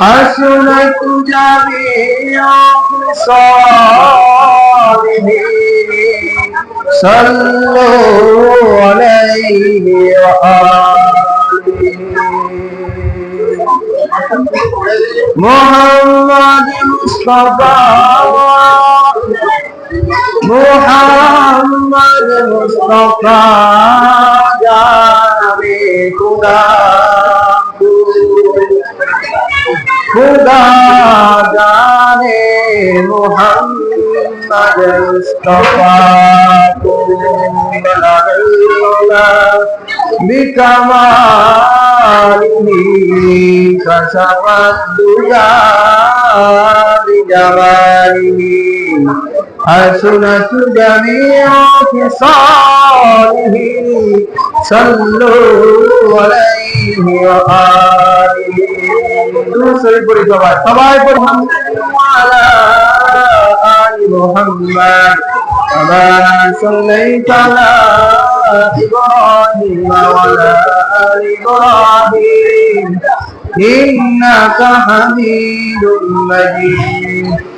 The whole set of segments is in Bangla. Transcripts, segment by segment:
حسنت جميع خصاله صلوا عليه وآله محمد مصطفى মোহাম্মদ মুস্তফা জানে খুদা খুদা জানে মোহাম্মদ মুস্তফা। بكماله كشفت دجى بجماله حسنت جميع خصاله صلوا عليه وآله سوري পড়ি সবাই সবাই পড়ি ওয়ালা আলি মুহাম্মদ كما صليت على إبراهيم وعلى آل إبراهيم إنك حميد مجيد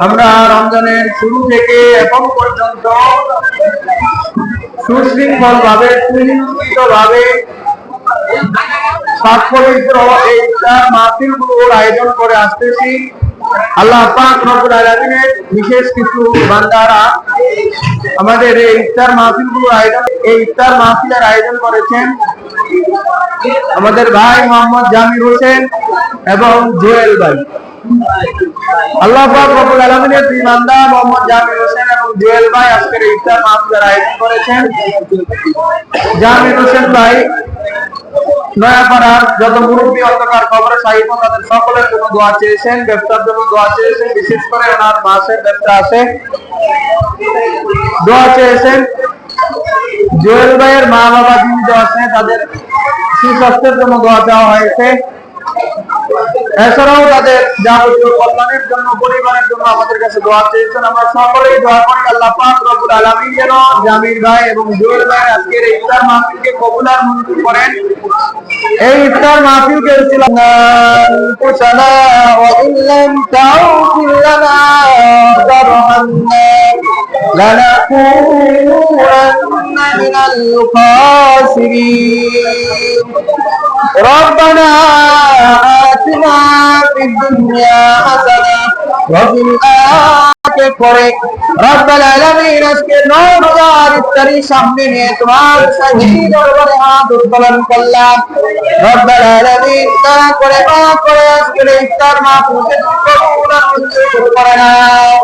আমরা রমজানের শুরু থেকে এখন পর্যন্ত সুশৃঙ্খল ভাবে সুনিশ্চিত ভাবে সাত এই আয়োজন করে আসতেছি। আল্লাহ পাক রব্বুল আলামিনের বিশেষ কিছু বান্দারা আমাদের এই ইফতার আয়োজন, এই ইফতার মাহফিলের আয়োজন করেছেন। আমাদের ভাই মোহাম্মদ জামির হোসেন এবং জুয়েল ভাই। আল্লাহ পাক রব্বুল আলামিনের দুই বান্দা, মোহাম্মদ জামির হোসেন এবং জুয়েল ভাই, আজকের ইফতার মাহফিলের আয়োজন করেছেন। জামির হোসেন ভাই নয়াপাড়ার যত মুরব্বী অন্ধকার খবরে সাহিত্য তাদের সকলের জন্য দোয়া চেয়েছেন, ব্যবসার জন্য দোয়া চেয়েছেন, বিশেষ করে ওনার মাসের ব্যবসা আছে। দোয়া চেয়েছেন। জুয়েল ভাইয়ের মা বাবা জীবিত আছে তাদের সুস্বাস্থ্যের জন্য দোয়া চাওয়া হয়েছে। এছাড়াও তাদের যাবতীয় কল্যাণের জন্য পরিবারের জন্য আমাদের কাছে দোয়া চেয়েছেন আমরা সকলেই দোয়া করি আল্লাহ পাক রব্বুল আলামিন যেন জামির ভাই এবং জুয়েল ভাই আজকের এই ইফতার মাহফিলকে কবুল আর মঞ্জুর করেন এই ইফতার মাহফিলকে ছিলাম কুশালা ওয়া ইল্লাম তাউফির লানা তারহামনা لنكونن من الخاسرين ربنا আতিনা ফিদ দুনিয়া হাসানা ওয়া ফিল আখিরাতি করে রব্বুল আলামিন আজকে নওবাজার ইফতারি সামনে নিয়ে তোমার শহীদ দরবারে হাত উত্তোলন করলাম। রব্বুল আলামিন দয়া আজকের ইফতার মাহফিলকে কবুল মঞ্জুর করে নাও।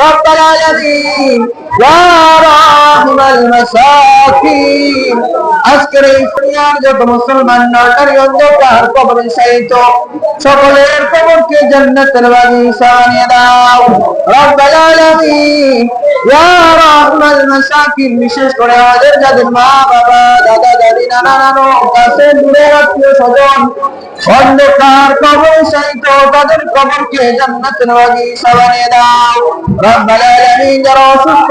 রব্বাল আলামিন ইয়া রাহিমাল মাসাকিন। আজকের এই দুনিয়ার যত মুসলমান মাসাকিন, বিশেষ করে আমাদের যাদের মা বাবা দাদা, দাদি, নানা, নানু কাছে দূরে আত্মীয় স্বজন অন্ধকার কবর সহিত তাদের কবরকে জান্নাতের বাগিচা বানিয়ে দাও রব্বাল আলামিন যারা অসুস্থ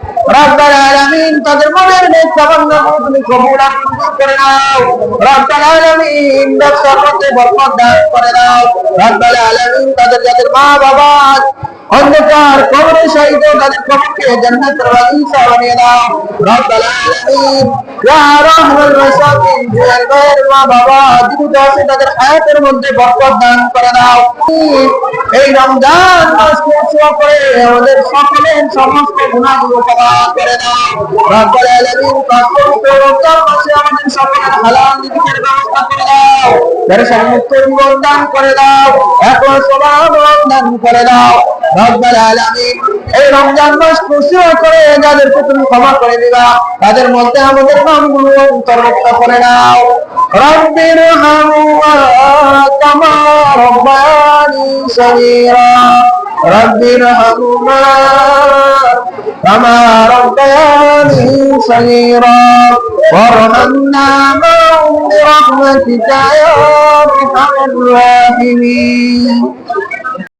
রব্বুল আলামিন তাদের মনের নেশা তামান্না তুমি কবুল করে নাও। রব্বুল আলামিন ব্যবসার মধ্যে বরকত দান করে নাও। রব্বুল আলামিন তাদের যাদের মা বাবা অন্ধকার কবরে শহীদ তাদের কবরকে জান্নাতের বাগিচা বানিয়ে দাও। রব্বুল আলামিন, ইয়া রাহমাল মাসাকিন যাদের গায়ের মা বাবা, জীবিত আছে তাদের হায়াতের মধ্যে বরকত দান করে দাও। এই রমজান মাসকে শুরু করে আমাদের সকলের সমস্ত গুনাহগুলো ক্ষমা করে দাও। রব্বুল আলামিন পবিত্র রমজান মাসে আমাদের সকলের হালাল রিজিকের ব্যবস্থা করে দাও। মুক্ত জীবন দান করে দাও এখন স্বভাব দান করে দাও। রব্বুল আলামিন এই রমজান মাস খুশি করে যাদেরকে তুমি ক্ষমা করে দিবা তাদের মধ্যে আমাদের নামগুলো অন্তর্ভুক্ত করে দাও রব্বির হামুমা কামা রব্বানি সগীরা রব্বির হামুমা كما ربياني صغيرا وارحمنا معهم برحمتك يا ارحم الراحمين